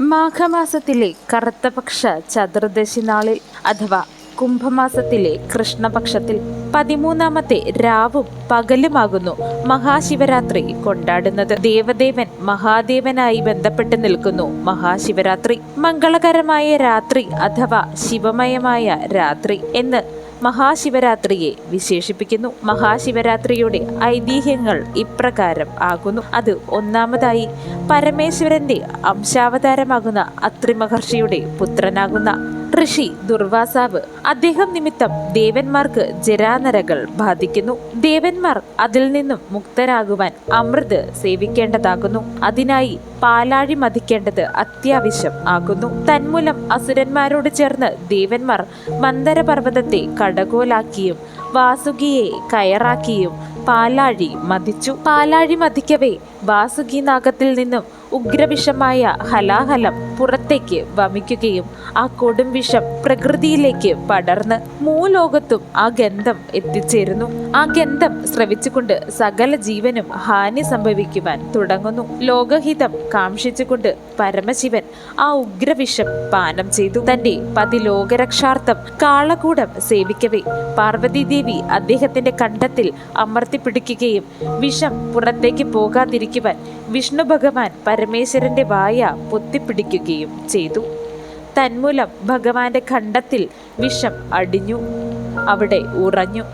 മാഘമാസത്തിലെ കറുത്തപക്ഷ ചതുർദശി നാളിൽ അഥവാ കുംഭമാസത്തിലെ കൃഷ്ണപക്ഷത്തിൽ പതിമൂന്നാമത്തെ രാവും പകലുമാകുന്നു മഹാശിവരാത്രി കൊണ്ടാടുന്നത്. ദേവദേവൻ മഹാദേവനായി ബന്ധപ്പെട്ട് നിൽക്കുന്നു. മഹാശിവരാത്രി മംഗളകരമായ രാത്രി അഥവാ ശിവമയമായ രാത്രി എന്ന് മഹാശിവരാത്രിയെ വിശേഷിപ്പിക്കുന്നു. മഹാശിവരാത്രിയുടെ ഐതിഹ്യങ്ങൾ ഇപ്രകാരം ആകുന്നു. അത് ഒന്നാമതായി പരമേശ്വരന്റെ അംശാവതാരമാകുന്ന അത്രിമഹർഷിയുടെ പുത്രനാകുന്ന ഋഷി ദുർവാസാവ്. അദ്ദേഹം നിമിത്തം ദേവന്മാർക്ക് ജരാനരകൾ ബാധിക്കുന്നു. ദേവന്മാർ അതിൽ നിന്നും മുക്തരാകുവാൻ അമൃത് സേവിക്കേണ്ടതാകുന്നു. അതിനായി പാലാഴി മതിക്കേണ്ടത് അത്യാവശ്യം ആകുന്നു. തന്മൂലം അസുരന്മാരോട് ചേർന്ന് ദേവന്മാർ മന്ദരപർവതത്തെ കടകോലാക്കിയും വാസുകിയെ കയറാക്കിയും പാലാഴി മതിച്ചു. പാലാഴി മതിക്കവേ വാസുകി നാഗത്തിൽ നിന്നും ഉഗ്രവിഷമായ ഹലാഹലം പുറത്തേക്ക് വമിക്കുകയും ആ കൊടും വിഷം പ്രകൃതിയിലേക്ക് പടർന്ന് മൂലോകത്തും ആ ഗന്ധം എത്തിച്ചേരുന്നു. ആ ഗന്ധം ശ്രവിച്ചുകൊണ്ട് സകല ജീവനും ഹാനി സംഭവിക്കുവാൻ തുടങ്ങുന്നു. ലോകഹിതം കാക്ഷിച്ചുകൊണ്ട് പരമശിവൻ ആ ഉഗ്രവിഷം പാനം ചെയ്തു. തന്റെ പതി ലോകരക്ഷാർത്ഥം കാളകൂടം സേവിക്കവേ. പാർവതീദേവി അദ്ദേഹത്തിന്റെ കണ്ഠത്തിൽ അമർത്തിപ്പിടിക്കുകയും വിഷം പുറത്തേക്ക് പോകാതിരിക്കുവാൻ വിഷ്ണു ഭഗവാൻ പരമേശ്വരന്റെ വായ പൊത്തിപ്പിടിക്കുകയും ചെയ്തു. തന്മൂലം ഭഗവാന്റെ ഖണ്ഡത്തിൽ വിഷം അടിഞ്ഞു. അവിടെ ഉറഞ്ഞു.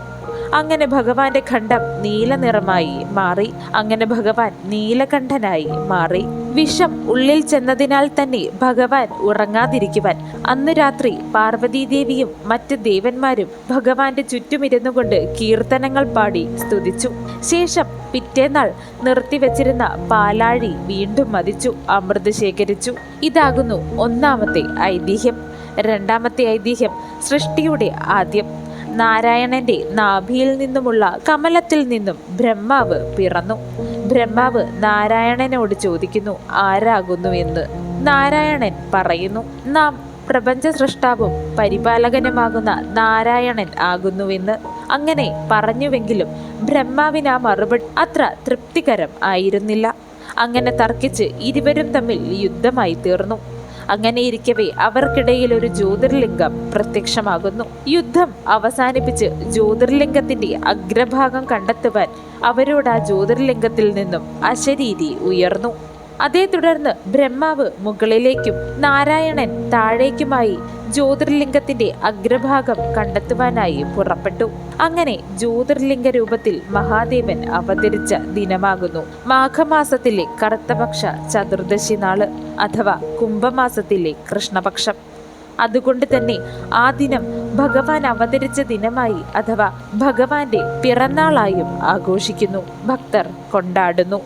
അങ്ങനെ ഭഗവാന്റെ ഖണ്ഡം നീല നിറമായി മാറി അങ്ങനെ ഭഗവാൻ നീലകണ്ഠനായി മാറി. വിഷം ഉള്ളിൽ ചെന്നതിനാൽ തന്നെ ഭഗവാൻ ഉറങ്ങാതിരിക്കുവാൻ അന്ന് രാത്രി പാർവതീദേവിയും മറ്റ് ദേവന്മാരും ഭഗവാന്റെ ചുറ്റുമിരുന്നു കൊണ്ട് കീർത്തനങ്ങൾ പാടി സ്തുതിച്ചു. ശേഷം പിറ്റേന്നാൾ നിർത്തിവെച്ചിരുന്ന പാലാഴി വീണ്ടും മതിച്ചു അമൃത് ശേഖരിച്ചു. ഇതാകുന്നു ഒന്നാമത്തെ ഐതിഹ്യം. രണ്ടാമത്തെ ഐതിഹ്യം സൃഷ്ടിയുടെ ആദ്യം. നാരായണന്റെ നാഭിയിൽ നിന്നുമുള്ള കമലത്തിൽ നിന്നും ബ്രഹ്മാവ് പിറന്നു. ബ്രഹ്മാവ് നാരായണനോട് ചോദിക്കുന്നു ആരാകുന്നു എന്ന് നാരായണൻ പറയുന്നു നാം പ്രപഞ്ച സൃഷ്ടാവും പരിപാലകനുമാകുന്ന നാരായണൻ ആകുന്നുവെന്ന്. അങ്ങനെ പറഞ്ഞുവെങ്കിലും ബ്രഹ്മാവിന് ആ മറുപടി അത്ര തൃപ്തികരം ആയിരുന്നില്ല. അങ്ങനെ തർക്കിച്ച് ഇരുവരും തമ്മിൽ യുദ്ധമായി തീർന്നു. അങ്ങനെ ഇരിക്കവേ അവർക്കിടയിൽ ഒരു ജ്യോതിർലിംഗം പ്രത്യക്ഷമാകുന്നു. യുദ്ധം അവസാനിപ്പിച്ച് ജ്യോതിർലിംഗത്തിന്റെ അഗ്രഭാഗം കണ്ടെത്തുവാൻ അവരോട് ആ ജ്യോതിർലിംഗത്തിൽ നിന്നും അശരീരി ഉയർന്നു. അതേ തുടർന്ന് ബ്രഹ്മാവ് മുകളിലേക്കും നാരായണൻ താഴേക്കുമായി ജ്യോതിർലിംഗത്തിന്റെ അഗ്രഭാഗം കണ്ടെത്തുവാനായി പുറപ്പെട്ടു. അങ്ങനെ ജ്യോതിർലിംഗ രൂപത്തിൽ മഹാദേവൻ അവതരിച്ച ദിനമാകുന്നു. മാഘമാസത്തിലെ കറുത്തപക്ഷ ചതുർദശി നാൾ അഥവാ കുംഭമാസത്തിലെ കൃഷ്ണപക്ഷം. അതുകൊണ്ട് തന്നെ ആ ദിനം ഭഗവാൻ അവതരിച്ച ദിനമായി അഥവാ ഭഗവാന്റെ പിറന്നാളായും ആഘോഷിക്കുന്നു. ഭക്തർ കൊണ്ടാടുന്നു.